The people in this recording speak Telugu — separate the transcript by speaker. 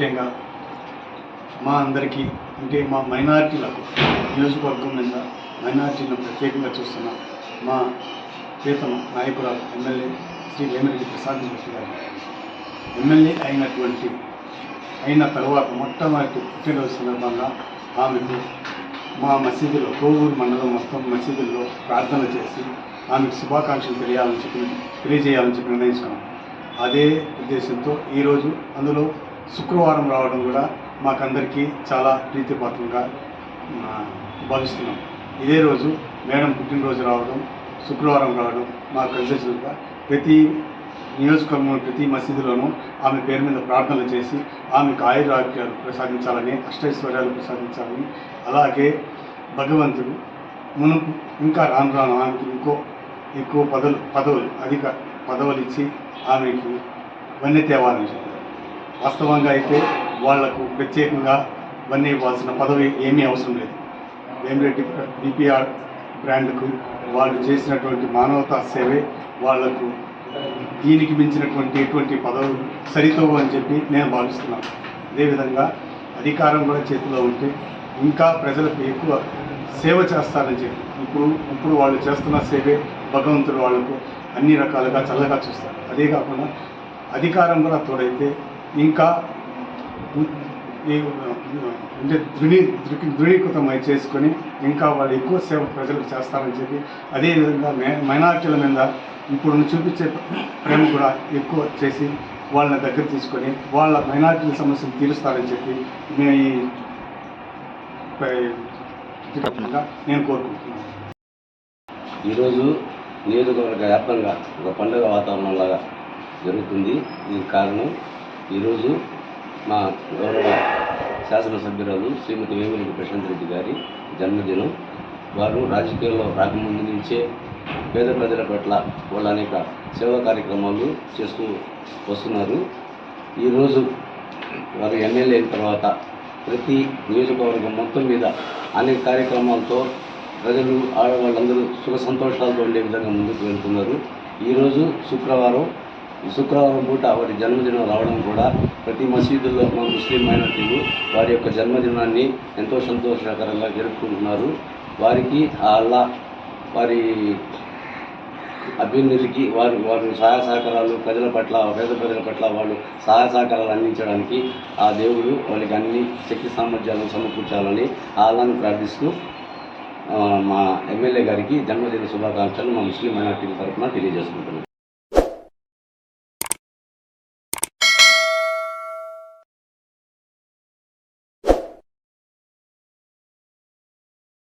Speaker 1: ముఖ్యంగా మా అందరికీ అంటే మా మైనారిటీలకు నియోజకవర్గం మీద మైనారిటీలను ప్రత్యేకంగా చూస్తున్న మా ప్రీతమ నాయకురాలు ఎమ్మెల్యే శ్రీ వేమిరెడ్డి ప్రసాద్ రెడ్డి గారు. ఎమ్మెల్యే అయినటువంటి అయిన తర్వాత మొట్టమొదటి పుట్టినరోజు సందర్భంగా ఆమెకు మా మసీదులో కోవూరు మండలం మొత్తం మసీదుల్లో ప్రార్థన చేసి ఆమెకు శుభాకాంక్షలు తెలియాలని చెప్పి తెలియజేయాలని చెప్పి నిర్ణయించాము అదే ఉద్దేశంతో ఈరోజు అందులో శుక్రవారం రావడం కూడా మాకందరికీ చాలా ప్రీతిపాత్రంగా భావిస్తున్నాం. ఇదే రోజు మేడం పుట్టినరోజు రావడం శుక్రవారం రావడం మాకు కలిసేసినట్టుగా ప్రతి నియోజకవర్గంలో ప్రతి మసీదులోనూ ఆమె పేరు మీద ప్రార్థనలు చేసి ఆమెకు ఆయురారోగ్యాలు ప్రసాదించాలని అష్టైశ్వర్యాలు ప్రసాదించాలని అలాగే భగవంతుడు మునుపు ఇంకా రాను రాను ఆమెకి ఇంకో ఎక్కువ పదవులు పదవులు అధిక పదవులు ఇచ్చి ఆమెకి వన్య తేవాలని వాస్తవంగా అయితే వాళ్ళకు ప్రత్యేకంగా ఇవన్నీ ఇవ్వాల్సిన పదవి ఏమీ అవసరం లేదు. వేమిరెడ్డి డిపిఆర్ బ్రాండ్కు వాళ్ళు చేసినటువంటి మానవతా సేవే వాళ్ళకు దీనికి మించినటువంటి ఎటువంటి పదవులు సరితవు అని చెప్పి నేను భావిస్తున్నాను. అదేవిధంగా అధికారం కూడా చేతిలో ఉంటే ఇంకా ప్రజలకు ఎక్కువ సేవ చేస్తారని చెప్పి ఇప్పుడు ఇప్పుడు వాళ్ళు చేస్తున్న సేవే భగవంతుడు వాళ్ళకు అన్ని రకాలుగా చల్లగా చూస్తారు. అదే కాకుండా అధికారం కూడా తోడైతే ఇంకా అంటే దృఢీ దృఢీకృతమై చేసుకొని ఇంకా వాళ్ళు ఎక్కువ సేవ ప్రజలకు చేస్తారని చెప్పి అదేవిధంగా మే మైనార్టీల మీద ఇప్పుడు చూపించే ప్రేమ కూడా ఎక్కువ చేసి వాళ్ళని దగ్గర తీసుకొని వాళ్ళ మైనార్టీల సమస్యలు తీరుస్తారని చెప్పి నేను ఈ నేను కోరుకుంటున్నాను.
Speaker 2: ఈరోజు నియోజకవర్గ వ్యాప్తంగా ఒక పండుగ వాతావరణంలాగా జరుగుతుంది. దీనికి కారణం ఈరోజు మా గౌరవ శాసనసభ్యురాలు శ్రీమతి వేమిరెడ్డి ప్రశాంత్ రెడ్డి గారి జన్మదినం. వారు రాజకీయాల్లో రాకముందు నుంచే పేద ప్రజల పట్ల వాళ్ళ అనేక సేవా కార్యక్రమాలు చేస్తూ వస్తున్నారు. ఈరోజు వారు ఎమ్మెల్యే అయిన తర్వాత ప్రతి నియోజకవర్గం మొత్తం మీద అనేక కార్యక్రమాలతో ప్రజలు ఆడవాళ్ళందరూ సుఖ సంతోషాలతో ఉండే విధంగా ముందుకు వెళ్తున్నారు. ఈరోజు శుక్రవారం ఈ శుక్రవారం పూట వారి జన్మదినం రావడం కూడా ప్రతి మసీదుల్లో మా ముస్లిం మైనార్టీలు వారి యొక్క జన్మదినాన్ని ఎంతో సంతోషకరంగా జరుపుకుంటున్నారు. వారికి అల్లా వారి అభ్యున్నతికి వారు వారు సహాయ సహకారాలు ప్రజల పట్ల పేద ప్రజల పట్ల వాళ్ళు సహాయ సహకారాలు అందించడానికి ఆ దేవుడు వాళ్ళకి అన్ని శక్తి సామర్థ్యాలను సమకూర్చాలని ఆల్లాను ప్రార్థిస్తూ మా ఎమ్మెల్యే గారికి జన్మదిన శుభాకాంక్షలు మా ముస్లిం మైనార్టీల తరఫున తెలియజేసుకుంటున్నాను